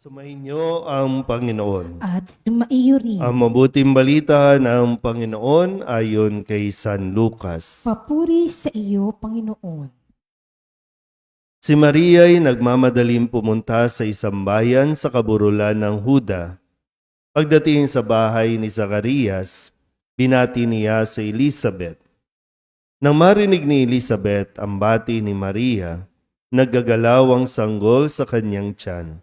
Sumainyo ang Panginoon. at sumaiyo rin. Ang mabuting balita ng Panginoon ayon kay San Lucas. Papuri sa iyo, Panginoon. Si Maria ay nagmamadaling pumunta sa isang bayan sa kaburulan ng Huda. Pagdating sa bahay ni Zacarias, binati niya si Elizabeth. Nang marinig ni Elizabeth ang bati ni Maria, naggagalaw ang sanggol sa kanyang tiyan.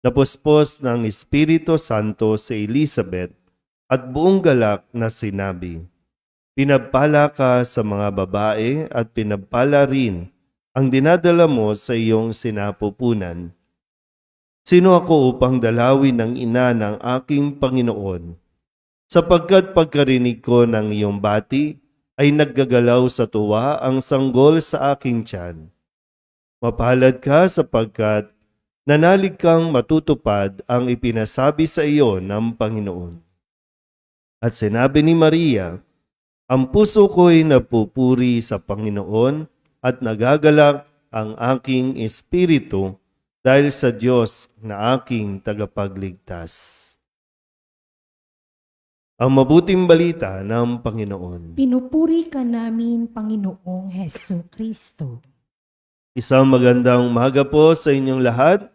Napuspos ng Espiritu Santo si Elizabeth at buong galak na sinabi, Pinagpala ka sa mga babae at pinagpala rin ang dinadala mo sa iyong sinapupunan. Sino ako upang dalawin ng ina ng aking Panginoon? Sapagkat pagkarinig ko ng iyong bati, ay naggagalaw sa tuwa ang sanggol sa aking tiyan. Mapalad ka sapagkat nanalig kang matutupad ang ipinasabi sa iyo ng Panginoon. At sinabi ni Maria, Ang puso ko'y napupuri sa Panginoon at nagagalak ang aking espiritu dahil sa Diyos na aking tagapagligtas. Ang mabuting balita ng Panginoon. Pinupuri ka namin, Panginoong Heso Kristo. Isang magandang umaga po sa inyong lahat.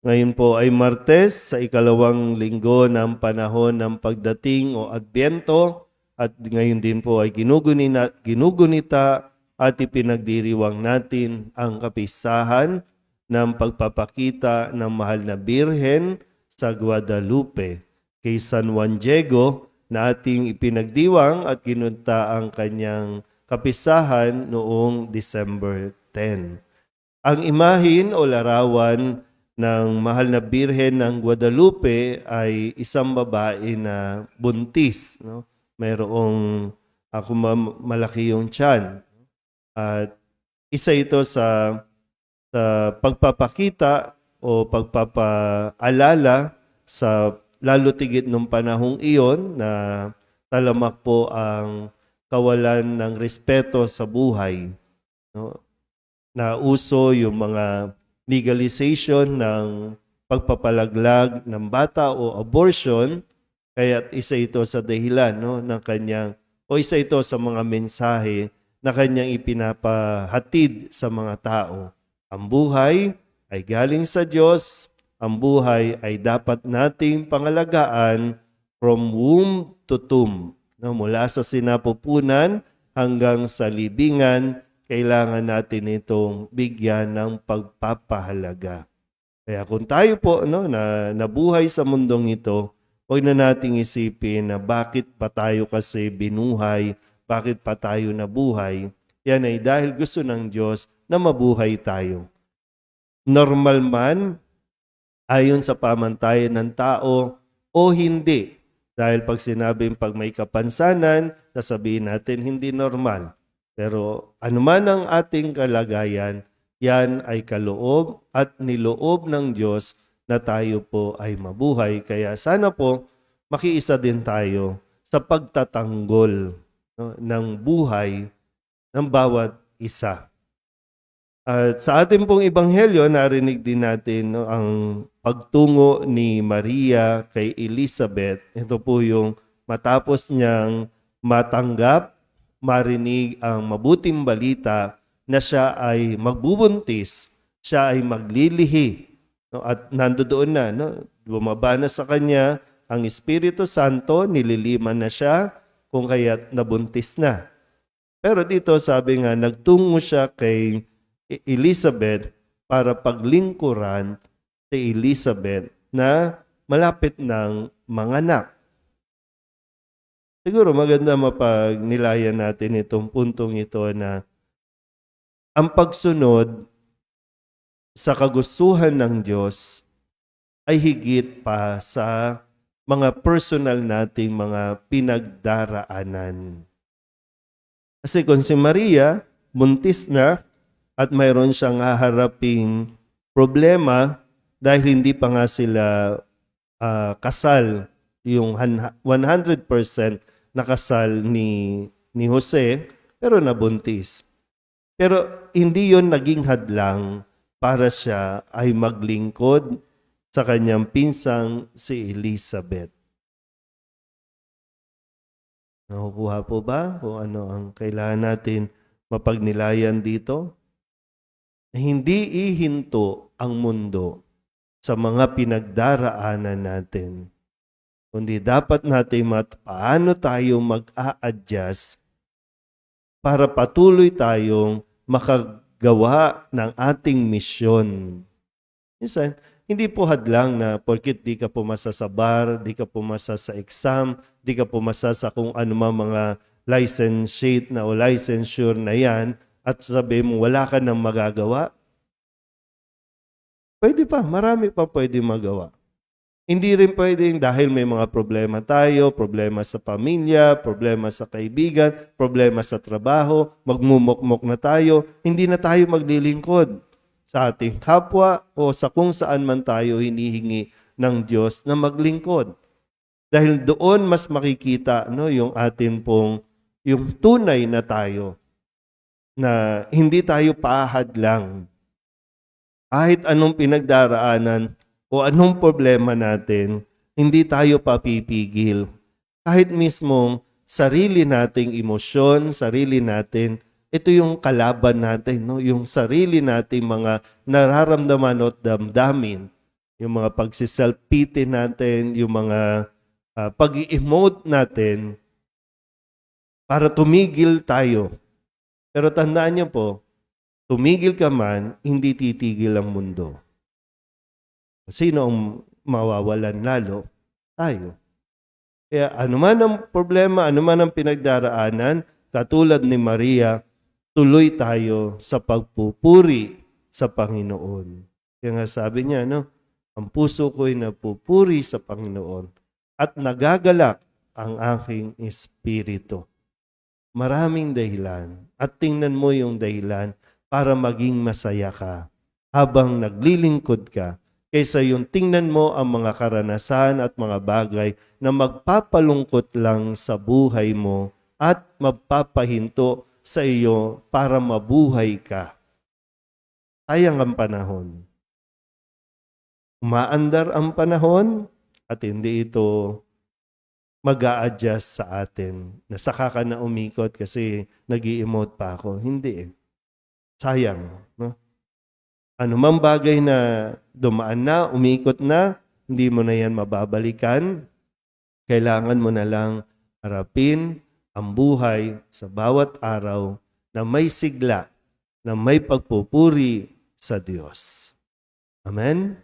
Ngayon po ay Martes sa ikalawang linggo ng panahon ng pagdating o Adbyento at ngayon din po ay ginugunina, ginugunita at ipinagdiriwang natin ang kapisahan ng pagpapakita ng mahal na Birhen sa Guadalupe kay San Juan Diego na ating ipinagdiwang at ginunta ang kanyang kapisahan noong December 10. Ang imahin o larawan ng mahal na birhen ng Guadalupe ay isang babae na buntis. No? Mayroong ako ma- malaki yung tiyan. At isa ito sa, sa pagpapakita o pagpapaalala sa lalo tigit nung panahong iyon na talamak po ang kawalan ng respeto sa buhay. No? Na uso yung mga legalization ng pagpapalaglag ng bata o abortion, kaya isa ito sa dahilan no, ng kanyang, o isa ito sa mga mensahe na kanyang ipinapahatid sa mga tao. Ang buhay ay galing sa Diyos, ang buhay ay dapat nating pangalagaan from womb to tomb. No, mula sa sinapupunan hanggang sa libingan, kailangan natin itong bigyan ng pagpapahalaga. Kaya kung tayo po no, na nabuhay sa mundong ito, huwag na nating isipin na bakit pa tayo kasi binuhay, bakit pa tayo nabuhay. Yan ay dahil gusto ng Diyos na mabuhay tayo. Normal man, ayon sa pamantayan ng tao o hindi. Dahil pag sinabing pag may kapansanan, sasabihin natin hindi normal. Pero anuman ang ating kalagayan, yan ay kaloob at niloob ng Diyos na tayo po ay mabuhay. Kaya sana po makiisa din tayo sa pagtatanggol no, ng buhay ng bawat isa. At sa ating pong ebanghelyo, narinig din natin no, ang pagtungo ni Maria kay Elizabeth. Ito po yung matapos niyang matanggap, marinig ang mabuting balita na siya ay magbubuntis, siya ay maglilihi. No, at nandoon na, no, bumaba na sa kanya ang Espiritu Santo, nililiman na siya, kung kaya't nabuntis na. Pero dito sabi nga, nagtungo siya kay E- Elizabeth para paglingkuran si Elizabeth na malapit ng manganak. Siguro maganda mapagnilayan natin itong puntong ito na ang pagsunod sa kagustuhan ng Diyos ay higit pa sa mga personal nating mga pinagdaraanan. Kasi kung si Maria, buntis na, at mayroon siyang haharaping problema dahil hindi pa nga sila ah, kasal yung han- 100% nakasal ni ni Jose pero nabuntis. Pero hindi yon naging hadlang para siya ay maglingkod sa kanyang pinsang si Elizabeth. Nakukuha po ba kung ano ang kailangan natin mapagnilayan dito? Hindi ihinto ang mundo sa mga pinagdaraanan natin. Kundi dapat natin mat paano tayo mag-a-adjust para patuloy tayong makagawa ng ating misyon. Minsan, hindi po hadlang na porkit di ka pumasa sa bar, di ka pumasa sa exam, di ka pumasa sa kung ano man mga license sheet na o licensure na yan at sabi mo wala ka nang magagawa. Pwede pa, marami pa pwede magawa. Hindi rin pwedeng dahil may mga problema tayo, problema sa pamilya, problema sa kaibigan, problema sa trabaho, magmumukmok na tayo, hindi na tayo maglilingkod sa ating kapwa o sa kung saan man tayo hinihingi ng Diyos na maglingkod. Dahil doon mas makikita no, yung atin pong, yung tunay na tayo, na hindi tayo paahad lang. Kahit anong pinagdaraanan o anong problema natin, hindi tayo papipigil. Kahit mismong sarili nating emosyon, sarili natin, ito yung kalaban natin, no? yung sarili nating mga nararamdaman at damdamin, yung mga pagsiself-pity natin, yung mga ah, pag-i-emote natin para tumigil tayo. Pero tandaan niyo po, tumigil ka man, hindi titigil ang mundo. Sino ang mawawalan lalo? Tayo. Kaya anuman ang problema, anuman ang pinagdaraanan, katulad ni Maria, tuloy tayo sa pagpupuri sa Panginoon. Kaya nga sabi niya, no, ang puso ko'y napupuri sa Panginoon at nagagalak ang aking espiritu. Maraming dahilan at tingnan mo yung dahilan para maging masaya ka habang naglilingkod ka kaysa yung tingnan mo ang mga karanasan at mga bagay na magpapalungkot lang sa buhay mo at magpapahinto sa iyo para mabuhay ka. Sayang ang panahon. Umaandar ang panahon at hindi ito mag adjust sa atin. Nasaka ka na umikot kasi nag emote pa ako. Hindi eh. Sayang. No? Ano mang bagay na dumaan na, umikot na, hindi mo na yan mababalikan. Kailangan mo na lang harapin ang buhay sa bawat araw na may sigla, na may pagpupuri sa Diyos. Amen?